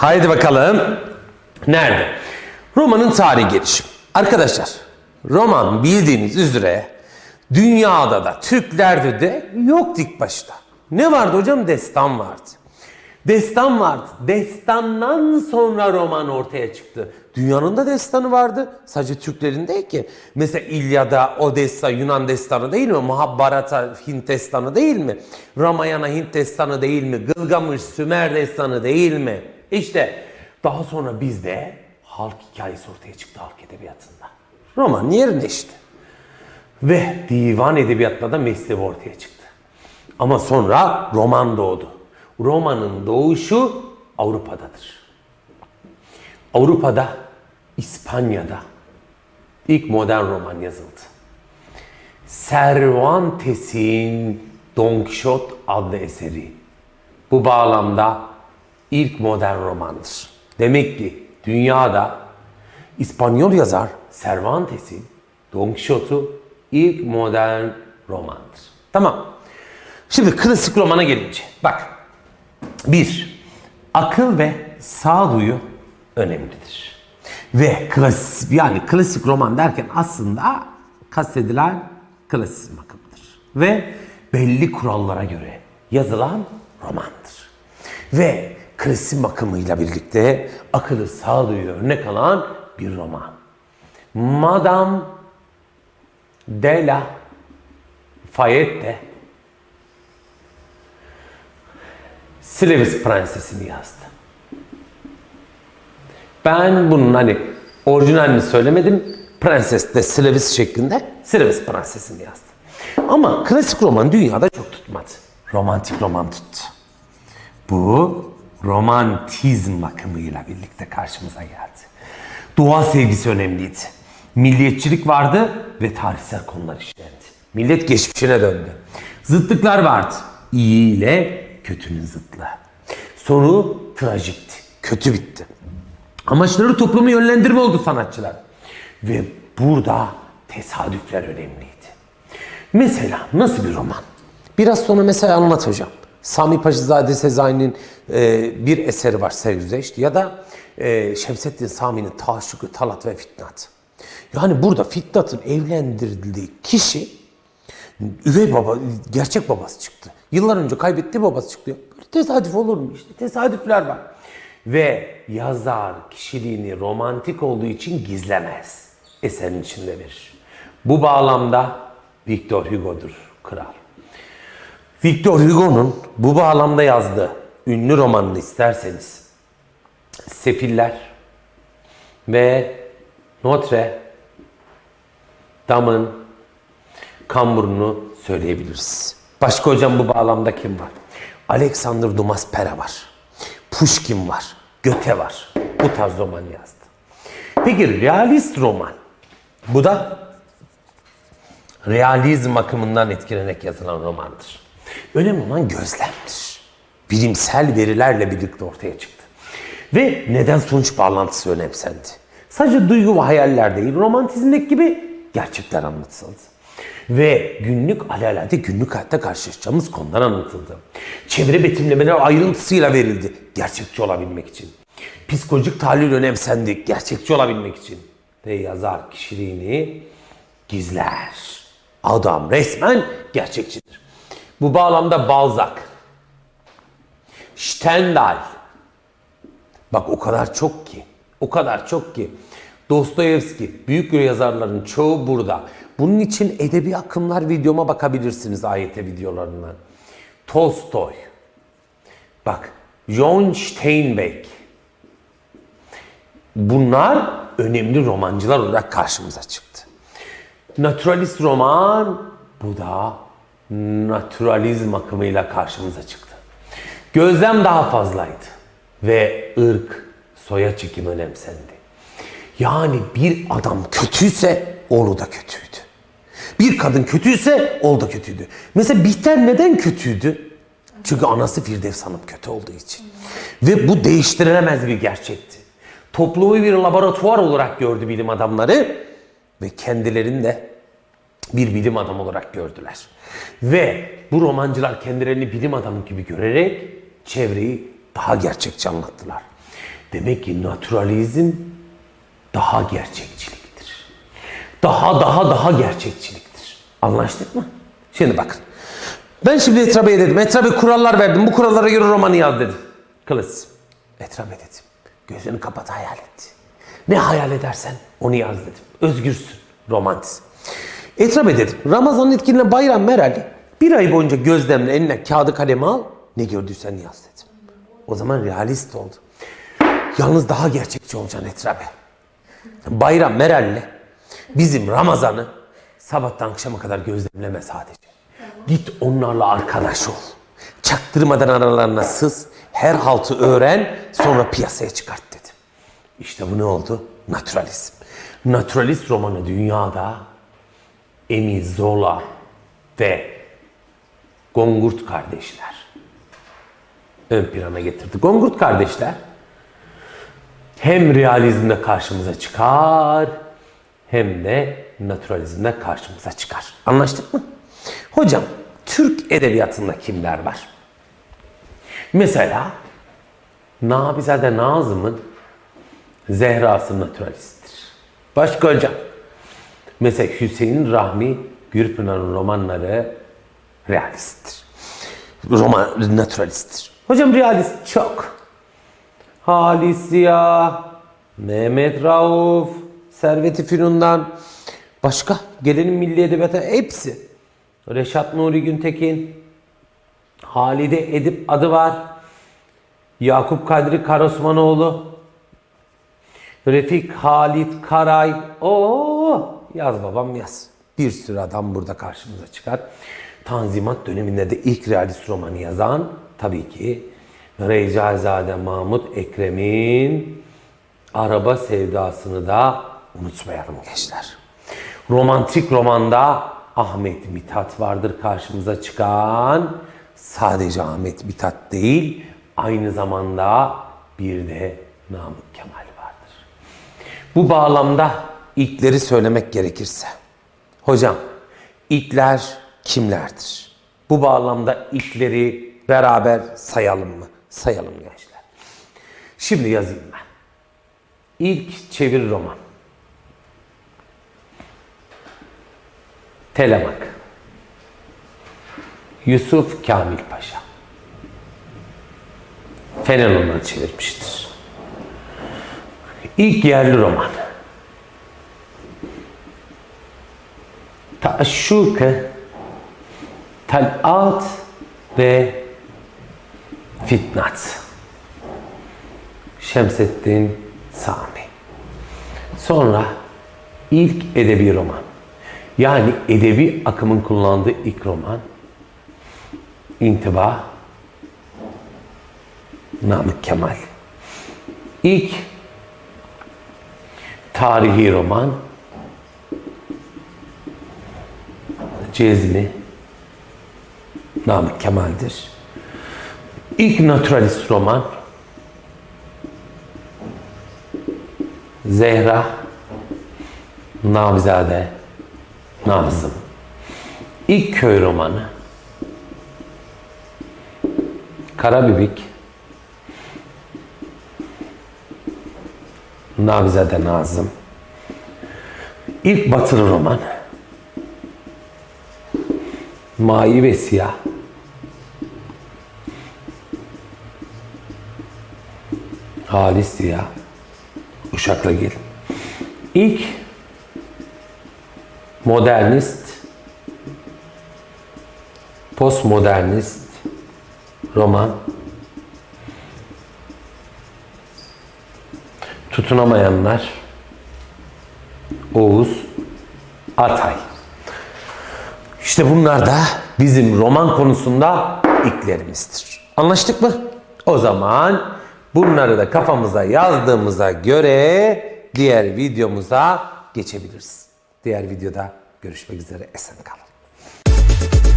Haydi bakalım. Nerede? Roma'nın tarihi gelişim. Arkadaşlar, roman bildiğiniz üzere dünyada da Türklerde de yok ilk başta. Ne vardı hocam? Destan vardı. Destan vardı. Destandan sonra roman ortaya çıktı. Dünyanın da destanı vardı. Sadece Türklerin değil ki. Mesela İlyada, Odessa, Yunan destanı değil mi? Muhabbarata, Hint destanı değil mi? Ramayana, Hint destanı değil mi? Gılgamış, Sümer destanı değil mi? İşte daha sonra bizde halk hikayesi ortaya çıktı halk edebiyatında. Roman yerine işte. Ve divan edebiyatında da mesleği ortaya çıktı. Ama sonra roman doğdu. Romanın doğuşu Avrupa'dadır. Avrupa'da, İspanya'da ilk modern roman yazıldı. Cervantes'in Don Quixote adlı eseri. Bu bağlamda ilk modern romandır. Demek ki dünyada İspanyol yazar Cervantes'in Don Quixote'u ilk modern romandır. Tamam. Şimdi klasik romana gelince bak. Bir, akıl ve sağduyu önemlidir. Ve klasik, yani klasik roman derken aslında kastedilen klasizm akımıdır. Ve belli kurallara göre yazılan romandır. Ve klasizm akımıyla birlikte akıllı sağduyu örnek alan bir roman. Madame de la Fayette Slevis Prensesi'ni yazdı. Ben bunun hani orijinalini söylemedim. Prenses de Slevis şeklinde Slevis Prensesi'ni yazdı. Ama klasik roman dünyada çok tutmadı. Romantik roman tuttu. Bu romantizm akımıyla birlikte karşımıza geldi. Doğa sevgisi önemliydi. Milliyetçilik vardı ve tarihsel konular işlendi. Millet geçmişine döndü. Zıtlıklar vardı. İyi ile kötünün zıtlığı. Sonu trajikti. Kötü bitti. Amaçları toplumu yönlendirme oldu sanatçılar. Ve burada tesadüfler önemliydi. Mesela nasıl bir roman? Biraz sonra mesela anlat hocam. Sami Paşazade Sezai'nin e, bir eseri var Sergüzeşt ya da e, Şemsettin Sami'nin Taşşukü, Talat ve Fitnat. Yani burada Fitnat'ın evlendirildiği kişi üvey baba, gerçek babası çıktı. Yıllar önce kaybettiği babası çıktı. Böyle tesadüf olur mu işte? Tesadüfler var. Ve yazar kişiliğini romantik olduğu için gizlemez. Eserin içinde verir. Bu bağlamda Victor Hugo'dur kral. Victor Hugo'nun bu bağlamda yazdığı ünlü romanını isterseniz Sefiller ve Notre Dame'ın kamburunu söyleyebiliriz. Başka hocam bu bağlamda kim var? Alexander Dumas Pera var. Pushkin var. Göte var. Bu tarz roman yazdı. Peki realist roman. Bu da realizm akımından etkilenerek yazılan romandır. Önemli olan gözlemdir. Bilimsel verilerle birlikte ortaya çıktı. Ve neden sonuç bağlantısı önemsendi. Sadece duygu ve hayaller değil, romantizmdeki gibi gerçekler anlatıldı. Ve günlük alelade günlük hayatta karşılaşacağımız konular anlatıldı. Çevre betimlemeler ayrıntısıyla verildi gerçekçi olabilmek için. Psikolojik tahlil önemsendi gerçekçi olabilmek için. Ve yazar kişiliğini gizler. Adam resmen gerçekçidir. Bu bağlamda Balzac, Stendhal, bak o kadar çok ki, o kadar çok ki. Dostoyevski, büyük yazarların çoğu burada. Bunun için edebi akımlar videoma bakabilirsiniz AYT videolarından. Tolstoy, bak John Steinbeck. Bunlar önemli romancılar olarak karşımıza çıktı. Naturalist roman, bu da naturalizm akımıyla karşımıza çıktı. Gözlem daha fazlaydı ve ırk, soya çekim önemsendi. Yani bir adam kötüyse onu da kötüydü. Bir kadın kötüyse o da kötüydü. Mesela Bihter neden kötüydü? Çünkü anası Firdevs Hanım kötü olduğu için. Ve bu değiştirilemez bir gerçekti. Toplumu bir laboratuvar olarak gördü bilim adamları ve kendilerini de bir bilim adamı olarak gördüler. Ve bu romancılar kendilerini bilim adamı gibi görerek çevreyi daha gerçekçi anlattılar. Demek ki naturalizm daha gerçekçiliktir. Daha daha daha gerçekçiliktir. Anlaştık mı? Şimdi bakın. Ben şimdi Etrabe'ye dedim. Etrabe kurallar verdim. Bu kurallara göre romanı yaz dedim. Klasik. Etrabe dedim. Gözünü kapat hayal et. Ne hayal edersen onu yaz dedim. Özgürsün. Romantizm. Etrabe dedim. Ramazan'ın etkinliğine bayram merali. Bir ay boyunca gözlemle eline kağıdı kalemi al. Ne gördüysen yaz dedim. O zaman realist oldu. Yalnız daha gerçekçi olacaksın Etrabe. Bayram Meral'le bizim Ramazan'ı sabahtan akşama kadar gözlemleme sadece. Git onlarla arkadaş ol. Çaktırmadan aralarına sız. Her haltı öğren sonra piyasaya çıkart dedim. İşte bu ne oldu? Naturalizm. Naturalist romanı dünyada Emil Zola ve Gongurt kardeşler ön plana getirdi. Gongurt kardeşler hem realizmde karşımıza çıkar hem de naturalizmde karşımıza çıkar. Anlaştık mı? Hocam Türk edebiyatında kimler var? Mesela Nabizade Nazım'ın Zehra'sı naturalisttir. Başka hocam. Mesela Hüseyin Rahmi Gürpınar'ın romanları realisttir. Roman naturalisttir. Hocam realist çok. Halis Ziya, Mehmet Rauf, Servet-i Fünun'dan başka gelelim milli edebiyata hepsi. Reşat Nuri Güntekin, Halide Edip adı var. Yakup Kadri Karosmanoğlu, Refik Halit Karay. Oo yaz babam yaz. Bir sürü adam burada karşımıza çıkar. Tanzimat döneminde de ilk realist romanı yazan tabii ki Recaizade Mahmut Ekrem'in Araba Sevdasını da unutmayalım gençler. Romantik romanda Ahmet Mithat vardır karşımıza çıkan. Sadece Ahmet Mithat değil, aynı zamanda bir de Namık Kemal vardır. Bu bağlamda ilkleri söylemek gerekirse. Hocam, ilkler kimlerdir? Bu bağlamda ilkleri beraber sayalım mı? Sayalım gençler. Şimdi yazayım ben. İlk çeviri roman. Telemak. Yusuf Kamil Paşa. Fenelon'dan çevirmiştir. İlk yerli roman. Taşşuke, Talat ve Fitnat. Şemsettin Sami. Sonra ilk edebi roman. Yani edebi akımın kullandığı ilk roman. İntiba. Namık Kemal. İlk tarihi roman. Cezmi. Namık Kemal'dir. İlk naturalist roman Zehra Navizade Nazım İlk köy romanı Karabibik Navizade Nazım İlk batılı roman Mavi ve Siyah Halis ya. Uşak'la gel. İlk modernist, postmodernist roman tutunamayanlar Oğuz Atay. İşte bunlar da bizim roman konusunda ilklerimizdir. Anlaştık mı? O zaman bunları da kafamıza yazdığımıza göre diğer videomuza geçebiliriz. Diğer videoda görüşmek üzere. Esen kalın.